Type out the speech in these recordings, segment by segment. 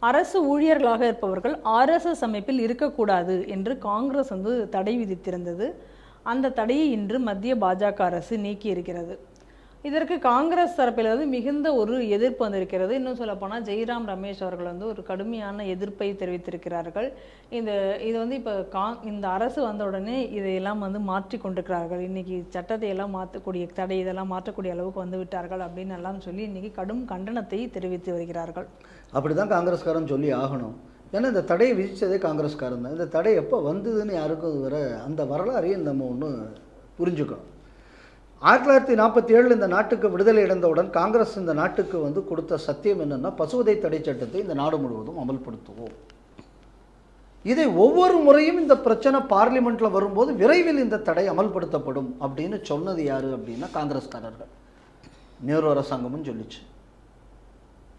அரசு ஊழியர்களாக இருப்பவர்கள் ஆர்எஸ்எஸ் அமைப்பில் இருக்கக்கூடாது என்று காங்கிரஸ் வந்து தடை விதித்திருந்தது. அந்த தடையை இன்று மத்திய பாஜக அரசு நீக்கி இருக்கிறது இதற்கு காங்கிரஸ் தரப்பில் வந்து மிகுந்த ஒரு எதிர்ப்பு வந்திருக்கிறது. இன்னும் சொல்லப்போனால் ஜெய்ராம் ரமேஷ் அவர்கள் வந்து ஒரு கடுமையான எதிர்ப்பை தெரிவித்திருக்கிறார்கள். இந்த இது வந்து இப்போ கா இந்த அரசு வந்த உடனே இதையெல்லாம் வந்து மாற்றி கொண்டிருக்கிறார்கள். இன்றைக்கி சட்டத்தை எல்லாம் மாற்றக்கூடிய தடை இதெல்லாம் மாற்றக்கூடிய அளவுக்கு வந்து விட்டார்கள் அப்படின்னு எல்லாம் சொல்லி இன்றைக்கி கடும் கண்டனத்தை தெரிவித்து வருகிறார்கள். அப்படி தான் காங்கிரஸ்காரன் சொல்லி ஆகணும். ஏன்னா இந்த தடையை விதித்ததே காங்கிரஸ்காரன் தான். இந்த தடை எப்போ வந்ததுன்னு யாருக்கும் வர அந்த வரலாறையும் நம்ம ஒன்று புரிஞ்சுக்கணும். ஆயிரத்தி தொள்ளாயிரத்தி நாற்பத்தி ஏழில் இந்த நாட்டுக்கு விடுதலை அடைந்தவுடன் காங்கிரஸ் இந்த நாட்டுக்கு வந்து கொடுத்த சத்தியம் என்னென்னா பசுவதை தடை சட்டத்தை இந்த நாடு முழுவதும் அமல்படுத்துவோம். இதை ஒவ்வொரு முறையும் இந்த பிரச்சனை பார்லிமெண்ட்டில் வரும்போது விரைவில் இந்த தடை அமல்படுத்தப்படும் அப்படின்னு சொன்னது யார் அப்படின்னா காங்கிரஸ்காரர்கள். நேரு அரசாங்கமும் சொல்லிச்சு.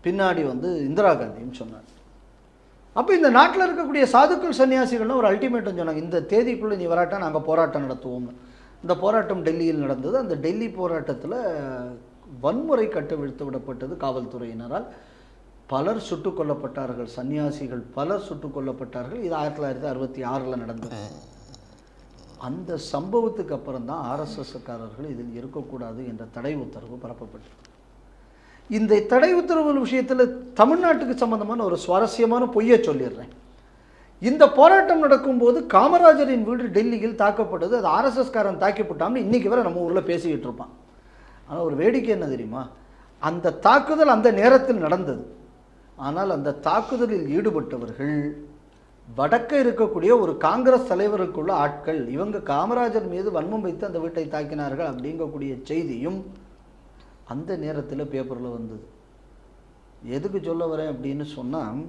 பின்னாடி வந்து இந்திரா காந்தியும் சொன்னார். அப்போ இந்த நாட்டில் இருக்கக்கூடிய சாதுக்கள் சன்னியாசிகள்னு ஒரு அல்டிமேட்டம் சொன்னாங்க இந்த தேதிக்குள்ளே நீ வராட்டா நாங்கள் போராட்டம் நடத்துவோம்னு. இந்த போராட்டம் டெல்லியில் நடந்தது. அந்த டெல்லி போராட்டத்தில் வன்முறை கட்டவிழ்த்து விடப்பட்டது காவல்துறையினரால். பலர் சுட்டுக் கொல்லப்பட்டார்கள் சன்னியாசிகள் பலர் சுட்டுக் கொல்லப்பட்டார்கள். இது ஆயிரத்தி தொள்ளாயிரத்தி அறுபத்தி ஆறில் நடந்தது. அந்த சம்பவத்துக்கு அப்புறம் தான் ஆர்எஸ்எஸ்காரர்கள் இதில் இருக்கக்கூடாது என்ற தடை உத்தரவு பரப்பப்பட்டது. இந்த தடை உத்தரவு விஷயத்தில் தமிழ்நாட்டுக்கு சம்பந்தமான ஒரு சுவாரஸ்யமான பொய்யை சொல்லிடுறேன். இந்த போராட்டம் நடக்கும்போது காமராஜரின் வீடு டெல்லியில் தாக்கப்பட்டது. அது ஆர்எஸ்எஸ்காரன் தாக்கிவிட்டான்னு இன்றைக்கி வரை நம்ம ஊரில் பேசிக்கிட்டு இருப்பான் ஆனால் ஒரு வேடிக்கை என்ன தெரியுமா? அந்த தாக்குதல் அந்த நேரத்தில் நடந்தது. ஆனால் அந்த தாக்குதலில் ஈடுபட்டவர்கள் வடக்க இருக்கக்கூடிய ஒரு காங்கிரஸ் தலைவருக்குள்ள ஆட்கள் இவங்க காமராஜர் மீது வன்மம் வைத்து அந்த வீட்டை தாக்கினார்கள் அப்படிங்கக்கூடிய செய்தியும் அந்த நேரத்தில் பேப்பரில் வந்தது. எதுக்கு சொல்ல வரேன் அப்படின்னு சொன்னால்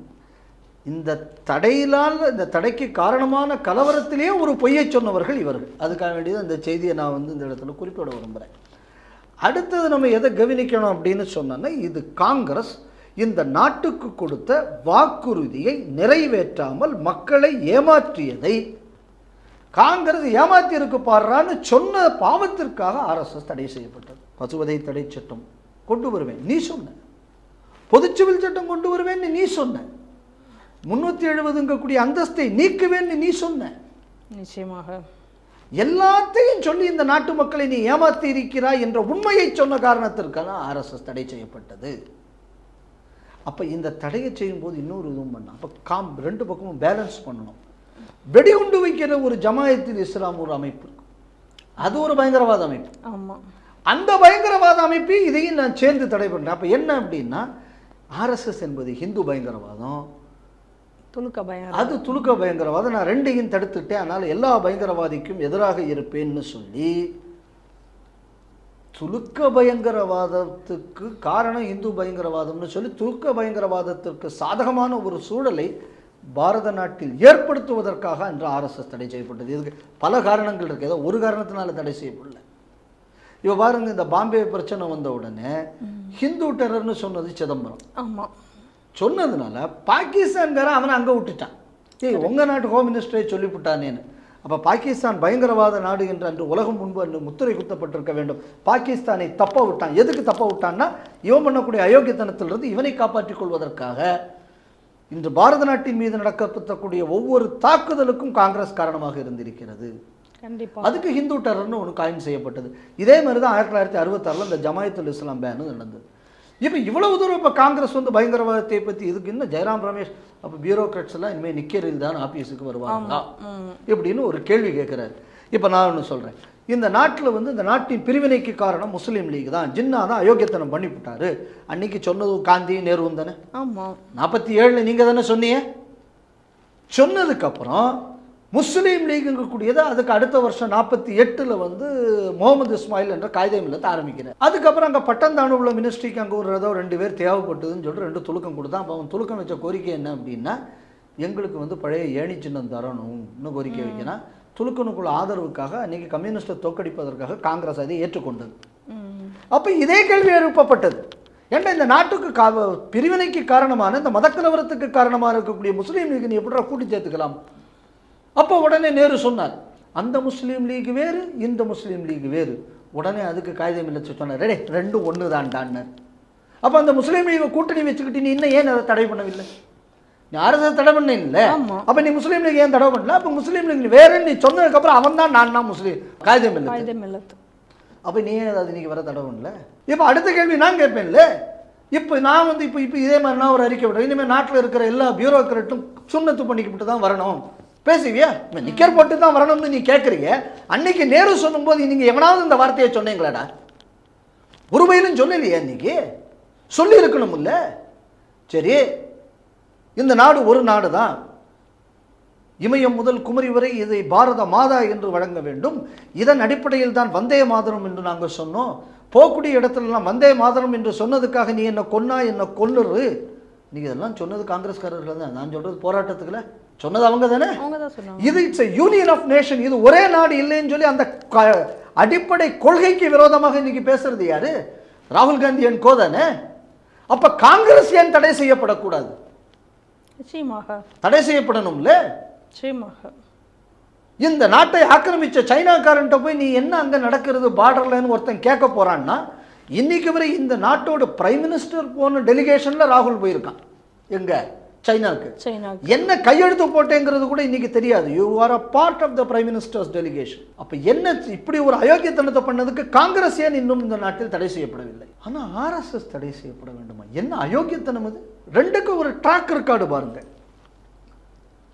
இந்த தடையிலால் இந்த தடைக்கு காரணமான கலவரத்திலேயே ஒரு பொய்யை சொன்னவர்கள் இவர்கள். அதுக்காக வேண்டியது அந்த செய்தியை நான் வந்து இந்த இடத்துல குறிப்பிட விரும்புகிறேன் அடுத்தது நம்ம எதை கவனிக்கணும் அப்படின்னு சொன்னோன்னா இது காங்கிரஸ் இந்த நாட்டுக்கு கொடுத்த வாக்குறுதியை நிறைவேற்றாமல் மக்களை ஏமாற்றியதை காங்கிரஸ் ஏமாற்றி இருக்கு பாடுறான்னு சொன்ன பாவத்திற்காக ஆர்எஸ்எஸ் தடை செய்யப்பட்டது. பசுவதை தடை சட்டம் கொண்டு வருவேன் நீ சொன்ன. பொது சிவில் சட்டம் கொண்டு வருவேன்னு நீ சொன்ன. முன்னூற்றி எழுபதுங்கக்கூடிய அந்தஸ்தை நீக்குவேன்னு நீ சொன்ன. நிச்சயமாக. எல்லாத்தையும் சொல்லி இந்த நாட்டு மக்களை நீ ஏமாத்தி இருக்கிறாய் என்ற உண்மையை சொன்ன காரணத்திற்காக ஆர்எஸ்எஸ் தடை செய்யப்பட்டது. அப்போ இந்த தடையை செய்யும்போது இன்னொரு இதுவும் பண்ண அப்போ காம் ரெண்டு பக்கமும் பேலன்ஸ் பண்ணணும். வெடிகுண்டு வைக்கிற ஒரு ஜமாயத்தில் இஸ்லாம் ஒரு அமைப்பு. அது ஒரு பயங்கரவாத அமைப்பு. ஆமா. அந்த பயங்கரவாத அமைப்பை இதையும் நான் சேர்ந்து தடை பண்ணுறேன் அப்போ என்ன அப்படின்னா ஆர்எஸ்எஸ் என்பது ஹிந்து பயங்கரவாதம். துலுக்க பயம் அது துலுக்க பயங்கரவாதம். நான் ரெண்டையும் தடுத்துட்டேன். அதனால் எல்லா பயங்கரவாதிக்கும் எதிராக இருப்பேன்னு சொல்லி துலுக்க பயங்கரவாதத்துக்கு காரணம் இந்து பயங்கரவாதம்னு சொல்லி துலுக்க பயங்கரவாதத்திற்கு சாதகமான ஒரு சூழலை பாரத நாட்டில் ஏற்படுத்துவதற்காக இன்று ஆர்எஸ்எஸ் தடை செய்யப்பட்டது. இதுக்கு பல காரணங்கள் இருக்கு. ஏதோ ஒரு காரணத்தினால தடை செய்யப்படல. இப்போ பாருங்க இந்த பாம்பே பிரச்சனை வந்த உடனே ஹிந்து டெரர்னு சொன்னது சிதம்பரம். ஆமா. சொன்னதுனால பாகிஸ்தான்காரன் அவனை அங்கே விட்டுட்டான். ஏய் உங்கள் நாட்டு ஹோம் மினிஸ்டரே சொல்லிவிட்டானேன்னு. அப்போ பாகிஸ்தான் பயங்கரவாத நாடு என்று அன்று உலகம் முன்பு அன்று முத்திரை குத்தப்பட்டிருக்க வேண்டும். பாகிஸ்தானை தப்ப விட்டான். எதுக்கு தப்ப விட்டான்னா இவன் பண்ணக்கூடிய அயோக்கியத்தனத்திலிருந்து இவனை காப்பாற்றிக் கொள்வதற்காக இன்று பாரத நாட்டின் மீது நடக்கப்படக்கூடிய ஒவ்வொரு தாக்குதலுக்கும் காங்கிரஸ் காரணமாக இருந்திருக்கிறது. கண்டிப்பா. அதுக்கு ஹிந்து டெரர்னு ஒன்று காயின் செய்யப்பட்டது. இதே மாதிரி தான் ஆயிரத்தி தொள்ளாயிரத்தி அறுபத்தாறில் இந்த ஜமாயத்துல் இஸ்லாம் பேனு நடந்தது. இப்போ இவ்வளவு தூரம் இப்போ காங்கிரஸ் வந்து பயங்கரவாதத்தை பற்றி இதுக்கு இன்னும் ஜெயராம் ரமேஷ் அப்போ பியூரோக்ராட்ஸ் எல்லாம் இனிமேல் நிற்கிறதில் தான் ஆஃபீஸுக்கு வருவாங்களா. இப்படின்னு ஒரு கேள்வி கேட்குறாரு இப்போ நான் ஒன்று சொல்கிறேன் இந்த நாட்டில் வந்து இந்த நாட்டின் பிரிவினைக்கு காரணம் முஸ்லீம் லீக் தான். ஜின்னா தான் அயோக்கியத்தனம் பண்ணிவிட்டாரு அன்னைக்கு சொன்னதும் காந்தி நேருவும் தானே? ஆமா. நாற்பத்தி ஏழில் நீங்கள் தானே சொன்னீங்க? சொன்னதுக்கப்புறம் முஸ்லீம் லீக்குங்கக்கூடியது அதுக்கு அடுத்த வருஷம் நாற்பத்தி எட்டில் வந்து முகமது இஸ்மாயில் என்ற காகித இல்லத்தை ஆரம்பிக்கிறேன் அதுக்கப்புறம் அங்கே பட்டந்தானு உள்ள மினிஸ்ட்ரிக்கு அங்கே ஒரு ஏதோ ரெண்டு பேர் தேவைப்பட்டதுன்னு சொல்லிட்டு ரெண்டு துலுக்கம் கொடுத்தான். அப்போ அவன் துலுக்கம் வச்ச கோரிக்கை என்ன அப்படின்னா எங்களுக்கு வந்து பழைய ஏணி சின்னம் தரணும் இன்னும் கோரிக்கை வைக்கணும் துலுக்கனுக்குள்ள ஆதரவுக்காக அன்றைக்கி கம்யூனிஸ்ட்டை தோற்கடிப்பதற்காக காங்கிரஸ் அதை ஏற்றுக்கொண்டது. அப்போ இதே கேள்வி எழுப்பப்பட்டது. ஏன்டா இந்த நாட்டுக்கு கா பிரிவினைக்கு காரணமான இந்த மதக்கலவரத்துக்கு காரணமாக இருக்கக்கூடிய முஸ்லீம் லீக் நீ எப்படிடா கூட்டி சேர்த்துக்கலாம்? அப்போ உடனே நேரு சொன்னார் அந்த முஸ்லீம் லீக் வேறு இந்த முஸ்லீம் லீக் வேறு. உடனே அதுக்கு காகிதம் இல்லை சொன்னார் ரெடே ரெண்டும் ஒன்று தான்டான்னு அப்போ அந்த முஸ்லீம் லீகை கூட்டணி வச்சுக்கிட்டு நீ இன்னும் ஏன் அதை தடை பண்ணவில்லை? நீ ஆர்எஸ்எஸ் தடை பண்ணல ஆமா. அப்ப நீ முஸ்லீம் லீக் ஏன் தடை பண்ணல? அப்ப முஸ்லீம் லீக் வேறன்னு நீ சொன்னதுக்கு அப்புறம் அவன் தான் நான் தான் முஸ்லீம். காகிதம் இல்லை அப்ப நீ ஏன் அது நீங்க வர தடை பண்ணல? இப்ப அடுத்த கேள்வி நான் கேட்பேன்ல இப்போ நான் வந்து இப்போ இப்போ இதே மாதிரி நான் ஒரு அறிக்கை விடுறேன். இனிமேல் நாட்டில் இருக்கிற எல்லா பியூரோக்ராட்டும் சுண்ணத்து பண்ணிக்கிட்டு தான் வரணும். பேசுவியா? இப்போ நிக்கர் போட்டு தான் வரணும்னு நீ கேட்குறீங்க அன்னைக்கு நேரு சொல்லும்போது நீங்கள் எவனாவது இந்த வார்த்தையை சொன்னீங்களாடா? ஒரு சொல்லலையே அன்னைக்கு சொல்லியிருக்கணும் இல்லை சரி இந்த நாடு ஒரு நாடு தான் இமயம் முதல் குமரி வரை இதை பாரத மாதா என்று வழங்க வேண்டும். இதன் அடிப்படையில் தான் வந்தே மாதரம் என்று நாங்கள் சொன்னோம். போகக்கூடிய இடத்துலலாம் வந்தே மாதரம் என்று சொன்னதுக்காக நீ என்னை கொன்னா என்னை கொல்லுரு நீ இதெல்லாம் சொன்னது காங்கிரஸ்காரர்கள் தான் நான் சொல்கிறது போராட்டத்துக்குள்ள சொன்னது அவங்க தானே இது இட்ஸ் யூனியன் ஆஃப் நேஷன் இது ஒரே நாடு இல்லைன்னு சொல்லி அந்த அடிப்படை கொள்கைக்கு விரோதமாக இன்னைக்கு பேசுறது யாரு? ராகுல் காந்தி என் கோதானே? அப்ப காங்கிரஸ் ஏன் தடை செய்யப்படக்கூடாது? தடை செய்யப்படணும்ல? இந்த நாட்டை ஆக்கிரமிச்ச சைனாக்காரன்ட்ட போய் நீ என்ன அங்க நடக்கிறது பார்டர்லன்னு ஒருத்தன் கேட்க போறான்னா இன்னைக்கு வரை இந்த நாட்டோட பிரைம் மினிஸ்டர் போன டெலிகேஷன்ல ராகுல் போயிருக்கான். எங்க? சைனாக்கு சைனா என்ன கையெழுத்து போட்டேங்கிறது கூட இன்னைக்கு தெரியாது. You are a part of the prime minister's delegation அப்ப என்ன இப்படி ஒரு அயோக்கியத்தனத்தை பண்ணதுக்கு காங்கிரஸ் ஏன் இன்னும் இந்த நாட்டில் தடை செய்யப்படவில்லை? ஆனா ஆர்எஸ்எஸ் தடை செய்யப்பட வேண்டுமா? என்ன அயோக்கியத்தனம் அது? ரெண்டுக்கும் ஒரு ட்ராக் ரெக்கார்டு பாருங்க.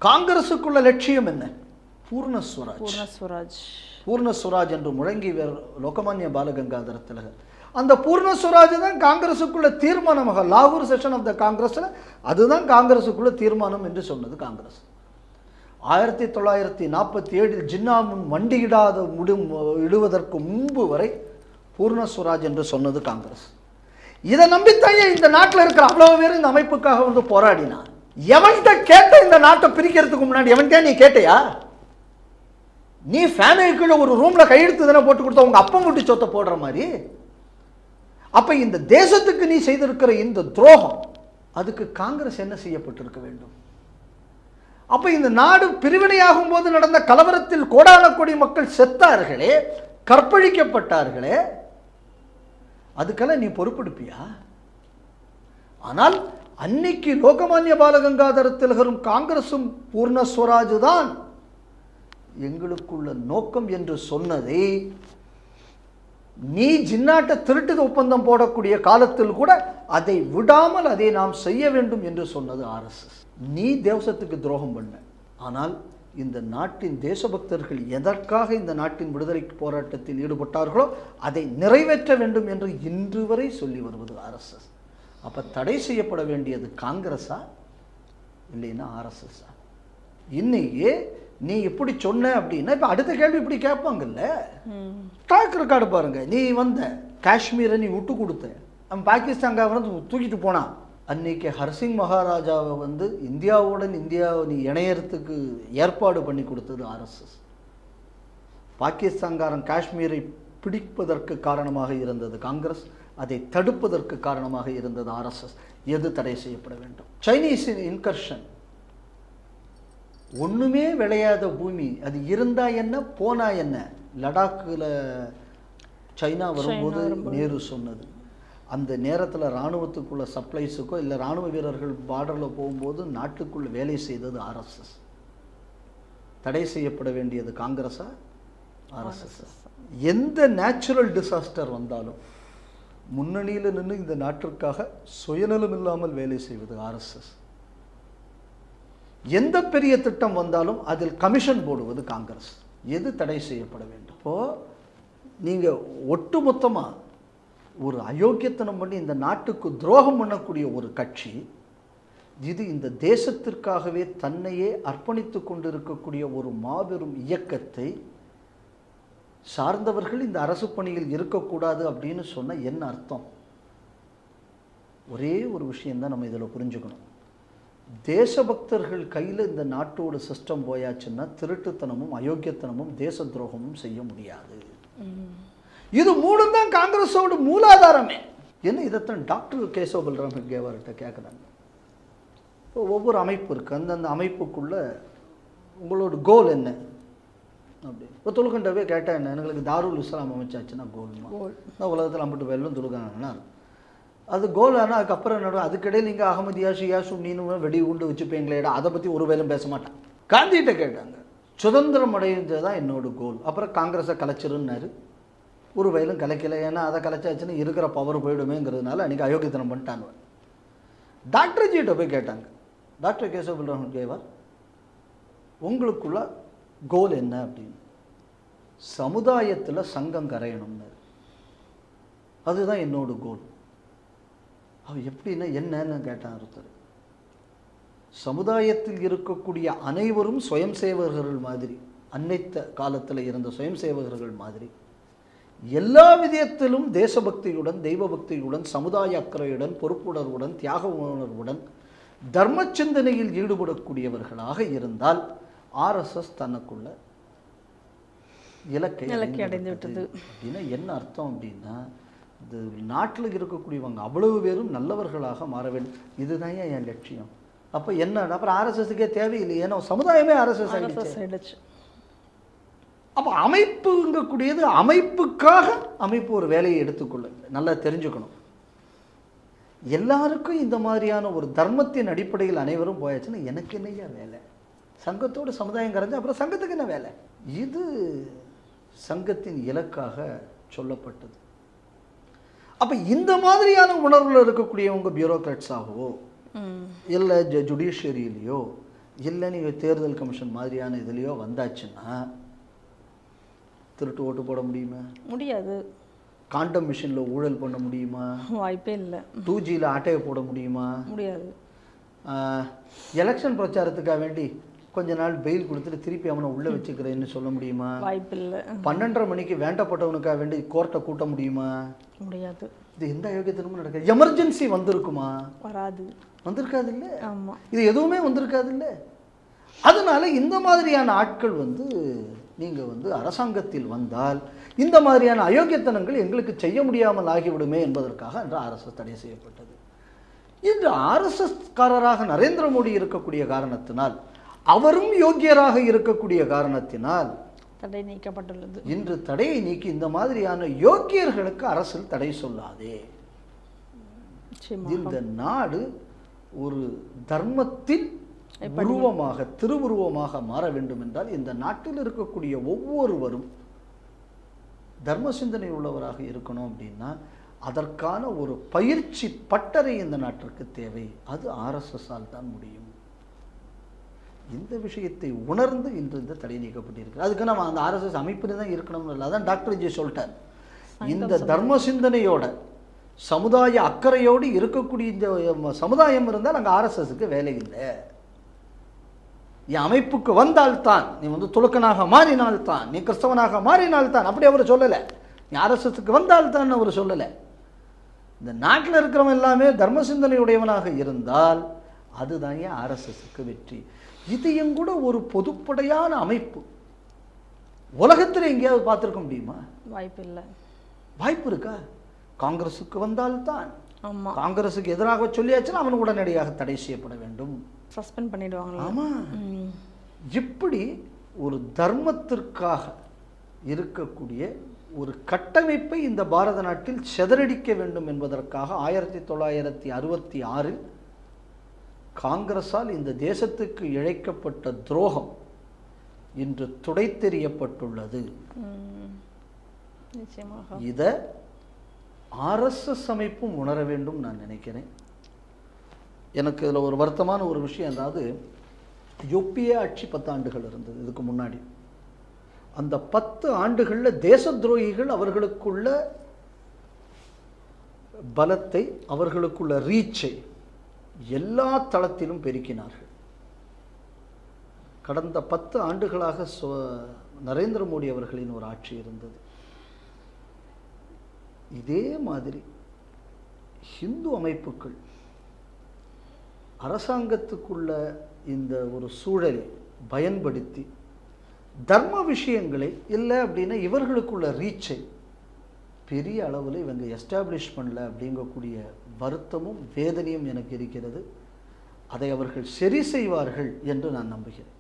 காங்கிரசுக்குள்ள லட்சியம் என்ன? பூர்ண ஸ்வராஜ். பூர்ண ஸ்வராஜ். பூர்ண சுவராஜ் என்று முழங்கி வேறு லோகமானிய பாலகங்காதர திலகர் அந்த பூர்ணஸ்வராஜ் தான் காங்கிரஸுக்குள்ள தீர்மானமாக லாகூர் செஷன் ஆஃப் த காங்கிரஸில் அதுதான் காங்கிரஸுக்குள்ள தீர்மானம் என்று சொன்னது காங்கிரஸ். ஆயிரத்தி தொள்ளாயிரத்தி நாற்பத்தி ஏழில் ஜின்னா முன் மண்டியிடாத முடி இடுவதற்கு முன்பு வரை பூர்ணஸ்வராஜ் என்று சொன்னது காங்கிரஸ். இதை நம்பித்தாயே இந்த நாட்டில் இருக்கிற அவ்வளோ பேர் இந்த அமைப்புக்காக வந்து போராடினார் எவன்கிட்ட கேட்ட இந்த நாட்டை பிரிக்கிறதுக்கு முன்னாடி எவன்கிட்ட நீ கேட்டையா? நீ ஃபேனுக்குள்ள ஒரு ரூமில் கையெழுத்து தானே போட்டு கொடுத்தா உங்கள் அப்பம் முட்டி சொத்தை போடுற மாதிரி? அப்ப இந்த தேசத்துக்கு நீ செய்திருக்கிற இந்த துரோகம் அதுக்கு காங்கிரஸ் என்ன செய்யப்பட்டிருக்க வேண்டும்? அப்ப இந்த நாடு பிரிவினையாகும் போது நடந்த கலவரத்தில் கோடான மக்கள் செத்தார்களே கற்பழிக்கப்பட்டார்களே அதுக்கெல்லாம் நீ பொறுப்பெடுப்பியா? ஆனால் அன்னைக்கு லோகமானிய பாலகங்காதர திலகரும் காங்கிரசும் பூர்ணஸ்வராஜு தான் எங்களுக்குள்ள நோக்கம் என்று சொன்னதை நீ ஜின்னாட்ட திருட்டு ஒப்பந்தம் போடக்கூடிய காலத்தில் கூட அதை விடாமல் அதை நாம் செய்ய வேண்டும் என்று சொன்னது ஆர்எஸ்எஸ் நீ தேசத்துக்கு துரோகம் பண்ண. ஆனால் இந்த நாட்டின் தேசபக்தர்கள் எதற்காக இந்த நாட்டின் விடுதலை போராட்டத்தில் ஈடுபட்டார்களோ அதை நிறைவேற்ற வேண்டும் என்று இன்று வரை சொல்லி வருவது ஆர்எஸ்எஸ் அப்போ தடை செய்யப்பட வேண்டியது காங்கிரஸா? இல்லைன்னா ஆர்எஸ்எஸ்ஸா இன்னைக்கு நீ இப்படி சொன்ன அப்படின்னா இப்போ அடுத்த கேள்வி இப்படி கேட்பாங்கல்ல? ட்ராக் ரெக்கார்டு பாருங்க. நீ வந்த காஷ்மீரை நீ விட்டு கொடுத்த. அவன் பாகிஸ்தான்காக வந்து தூக்கிட்டு போனான். அன்னைக்கு ஹர்சிங் மகாராஜாவை வந்து இந்தியாவுடன் இந்தியாவை நீ இணையறதுக்கு ஏற்பாடு பண்ணி கொடுத்தது ஆர்எஸ்எஸ். பாகிஸ்தான்காரன் காஷ்மீரை பிடிப்பதற்கு காரணமாக இருந்தது காங்கிரஸ். அதை தடுப்பதற்கு காரணமாக இருந்தது ஆர்எஸ்எஸ். எது தடை செய்யப்பட வேண்டும்? Chinese incursion. ஒண்ணுமே விளையாத பூமி. அது இருந்தா என்ன போனா என்ன? லடாக்கில் சைனா வரும்போது நேரு சொன்னது. அந்த நேரத்தில் இராணுவத்துக்குள்ள சப்ளைஸுக்கோ இல்லை இராணுவ வீரர்கள் பார்டரில் போகும்போது நாட்டுக்குள்ள வேலை செய்தது ஆர்எஸ்எஸ் தடை செய்யப்பட வேண்டியது காங்கிரஸா? ஆர்எஸ்எஸ் எந்த நேச்சுரல் டிசாஸ்டர் வந்தாலும் முன்னணியில் நின்று இந்த நாட்டிற்காக சுயநலம் இல்லாமல் வேலை செய்வது ஆர்எஸ்எஸ் எந்த பெரிய திட்டம் வந்தாலும் அதில் கமிஷன் போடுவது காங்கிரஸ். எது தடை செய்யப்பட வேண்டும்? போது நீங்கள் ஒட்டு மொத்தமாக ஒரு அயோக்கியத்தனம் பண்ணி இந்த நாட்டுக்கு துரோகம் பண்ணக்கூடிய ஒரு கட்சி இது இந்த தேசத்திற்காகவே தன்னையே அர்ப்பணித்து கொண்டிருக்கக்கூடிய ஒரு மாபெரும் இயக்கத்தை சார்ந்தவர்கள் இந்த அரசு பணியில் இருக்கக்கூடாது அப்படின்னு சொன்ன என்ன அர்த்தம். ஒரே ஒரு விஷயம்தான் நம்ம இதில் புரிஞ்சுக்கணும். தேசபக்தர்கள் கையில் இந்த நாட்டோட சிஸ்டம் போயாச்சுன்னா திருட்டுத்தனமும் அயோக்கியத்தனமும் தேச துரோகமும் செய்ய முடியாது. இது மூணும் தான் காங்கிரஸோட மூலாதாரமே. என்ன இதைத்தான் டாக்டர் கேசவ பல்ராம் ஹெட்கேவார்கிட்ட கேட்குறாங்க இப்போ ஒவ்வொரு அமைப்பு இருக்குது அந்தந்த அமைப்புக்குள்ள உங்களோட கோல் என்ன? அப்படி. இப்போ துலுக்கண்டவே கேட்டால் என்ன? எங்களுக்கு தாருல் இஸ்லாம் அமைச்சாச்சுன்னா கோல் நான் உலகத்தில் அம்பிட்டு வெல்லும் துலுக்காங்கன்னா அது கோல் ஆனால் அதுக்கப்புறம் நடுவு அதுக்கிடையில் நீங்கள் அகமதியா ஷியா சுன்னின்னு வெடி உண்டு வச்சுப்பீங்களேடா அதை பற்றி ஒரு வேலும் பேச மாட்டேன். காந்திகிட்ட கேட்டாங்க சுதந்திரம் அடைஞ்சது தான் என்னோட கோல் அப்புறம் காங்கிரஸை கலைச்சிருன்னாரு. ஒரு வயலும் கலைக்கல ஏன்னா அதை கலைச்சாச்சுன்னு இருக்கிற பவர் போயிடுமேங்கிறதுனால அன்றைக்கி அயோக்கியத்தனம் பண்ணிட்டாங்க. டாக்டர் ஜிகிட்ட போய் கேட்டாங்க டாக்டர் கேசவபில் கேவார் உங்களுக்குள்ள கோல் என்ன அப்படின்னு? சமுதாயத்தில் சங்கம் கரையணும்னு. அதுதான் என்னோட கோல் அவ எப்படின்னா என்னன்னு கேட்டான் ஒருத்தர். சமுதாயத்தில் இருக்கக்கூடிய அனைவரும் சுயம் சேவகர்கள் மாதிரி அன்னைத்த காலத்தில் இருந்த சுயம் சேவகர்கள் மாதிரி எல்லா விதத்திலும் தேசபக்தியுடன் தெய்வ பக்தியுடன் சமுதாய அக்கறையுடன் பொறுப்புணர்வுடன் தியாக உணர்வுடன் தர்ம சிந்தனையில் ஈடுபடக்கூடியவர்களாக இருந்தால் ஆர்எஸ்எஸ் தனக்குள்ள இலக்கை இலக்கை அடைந்து விட்டது அப்படின்னா என்ன அர்த்தம் அப்படின்னா இது நாட்டில் இருக்கக்கூடியவங்க அவ்வளவு பேரும் நல்லவர்களாக மாற வேண்டும். இதுதான் என் லட்சியம்? அப்போ என்ன? அப்புறம் ஆர்எஸ்எஸ்க்கே தேவையில்லை. ஏன்னா சமுதாயமே ஆர்எஸ்எஸ் ஆகிடுச்சு அப்போ அமைப்புங்கக்கூடியது அமைப்புக்காக அமைப்பு ஒரு வேலையை எடுத்துக்கொள்ள நல்லா தெரிஞ்சுக்கணும். எல்லாருக்கும் இந்த மாதிரியான ஒரு தர்மத்தின் அடிப்படையில் அனைவரும் போயாச்சுன்னா எனக்கு என்னையா வேலை? சங்கத்தோடு சமுதாயம் கரைஞ்சு அப்புறம் சங்கத்துக்கு என்ன வேலை? இது சங்கத்தின் இலக்காக சொல்லப்பட்டது. அப்போ இந்த மாதிரியான உணர்வில் இருக்கக்கூடியவங்க பியூரோக்ராட்ஸாகவோ இல்லை ஜ ஜுடிஷியரியிலையோ இல்லை நீங்கள் தேர்தல் கமிஷன் மாதிரியான இதுலேயோ வந்தாச்சுன்னா திருட்டு ஓட்டு போட முடியுமா? முடியாது. காண்டம் மிஷினில் ஊழல் பண்ண முடியுமா? வாய்ப்பே இல்லை. டூ ஜியில் ஆட்டையை போட முடியுமா? முடியாது. எலெக்ஷன் பிரச்சாரத்துக்காக வேண்டி கொஞ்ச நாள் பெயில் கொடுத்துட்டு திருப்பி அவனை உள்ளே வச்சுக்கிறேன்னு சொல்ல முடியுமா? வாய்ப்பு இல்லை பன்னெண்டரை மணிக்கு வேண்டப்பட்டவனுக்காக வேண்டி கோர்ட்டை கூட்ட முடியுமா? முடியாது. இது எந்த அயோக்கியத்தனமும் நடக்காது. எமர்ஜென்சி வந்திருக்குமா? வராது. வந்திருக்காது இல்லை ஆமா. இது எதுவுமே வந்திருக்காது இல்லை அதனால இந்த மாதிரியான ஆட்கள் வந்து நீங்கள் வந்து அரசாங்கத்தில் வந்தால் இந்த மாதிரியான அயோக்கியத்தனங்கள் எங்களுக்கு செய்ய முடியாமல் ஆகிவிடுமே என்பதற்காக அன்று ஆர்எஸ்எஸ் தடை செய்யப்பட்டது. இன்று ஆர்எஸ்எஸ்காரராக நரேந்திர மோடி இருக்கக்கூடிய காரணத்தினால் அவரும் யோக்கியராக இருக்கக்கூடிய காரணத்தினால் தடை நீக்கப்பட்டுள்ளது. இன்று தடையை நீக்கி இந்த மாதிரியான யோக்கியர்களுக்கு அரசில் தடை சொல்லாதே. இந்த நாடு ஒரு தர்மத்தின் உருவமாக திருவுருவமாக மாற வேண்டும் என்றால் இந்த நாட்டில் இருக்கக்கூடிய ஒவ்வொருவரும் தர்ம சிந்தனை உள்ளவராக இருக்கணும் அப்படின்னா அதற்கான ஒரு பயிற்சி பட்டறை இந்த நாட்டிற்கு தேவை. அது ஆர்எஸ்எஸ்ஸால் தான் முடியும். இந்த விஷயத்தை உணர்ந்து இன்று இந்த தடை நீக்கப்பட்டிருக்கு. அதுக்கு நம்ம அந்த ஆர்எஸ்எஸ் அமைப்பில் தான் இருக்கணும்னு இல்லை அதான் டாக்டர் ஜி சொல்லிட்டார். இந்த தர்ம சிந்தனையோட சமுதாய அக்கறையோடு இருக்கக்கூடிய இந்த சமுதாயம் இருந்தால் அங்கே ஆர்எஸ்எஸ்க்கு வேலை இல்லை. என் அமைப்புக்கு வந்தால்தான் நீ வந்து துலுக்கனாக மாறினால்தான் நீ கிறிஸ்தவனாக மாறினால்தான் அப்படி அவர் சொல்லலை. நீ ஆர்எஸ்எஸ்க்கு வந்தால்தான் அவர் சொல்லலை. இந்த நாட்டில் இருக்கிறவன் எல்லாமே தர்ம சிந்தனையுடையவனாக இருந்தால் அதுதான் ஏன் ஆர்எஸ்எஸ்க்கு வெற்றி. இதையும் கூட ஒரு பொதுப்படையான அமைப்பு. உலகத்தில் எங்கேயாவது பார்த்துருக்க முடியுமா? வாய்ப்பு இல்லை வாய்ப்பு இருக்கா? காங்கிரஸுக்கு வந்தால்தான். காங்கிரஸுக்கு எதிராக சொல்லியாச்சுன்னா அவன் உடனடியாக தடை செய்யப்பட வேண்டும். சஸ்பெண்ட் பண்ணிடுவாங்களா? ஆமா. ம். இப்படி ஒரு தர்மத்திற்காக இருக்கக்கூடிய ஒரு கட்டமைப்பை இந்த பாரத நாட்டில் சிதறடிக்க வேண்டும் என்பதற்காக ஆயிரத்தி தொள்ளாயிரத்தி அறுபத்தி ஆறில் காங்கிரஸால் இந்த தேசத்துக்கு இழைக்கப்பட்ட துரோகம் இன்று துடைத்தெறியப்பட்டுள்ளது. இதை ஆர்எஸ்எஸ் அமைப்பும் உணர வேண்டும் நான் நினைக்கிறேன். எனக்கு இதில் ஒரு வருத்தமான ஒரு விஷயம் அதாவது யுபிஏ ஆட்சி பத்து ஆண்டுகள் இருந்தது இதுக்கு முன்னாடி. அந்த பத்து ஆண்டுகளில் தேச துரோகிகள் அவர்களுக்குள்ள பலத்தை அவர்களுக்குள்ள ரீச்சை எல்லா தளத்திலும் பெருக்கினார்கள். கடந்த பத்து ஆண்டுகளாக சொ- நரேந்திர மோடி அவர்களின் ஒரு ஆட்சி இருந்தது. இதே மாதிரி ஹிந்து அமைப்புகள் அரசாங்கத்துக்குள்ள இந்த ஒரு சூழலை பயன்படுத்தி தர்ம விஷயங்களை இல்லை அப்படின்னா இவர்களுக்குள்ள ரீச்சை பெரிய அளவில் இவங்க எஸ்டாப்ளிஷ் பண்ணல அப்படிங்கக்கூடிய வருத்தமும் வேதனையும் எனக்கு இருக்கிறது. அதை அவர்கள் சரி செய்வார்கள் என்று நான் நம்புகிறேன்.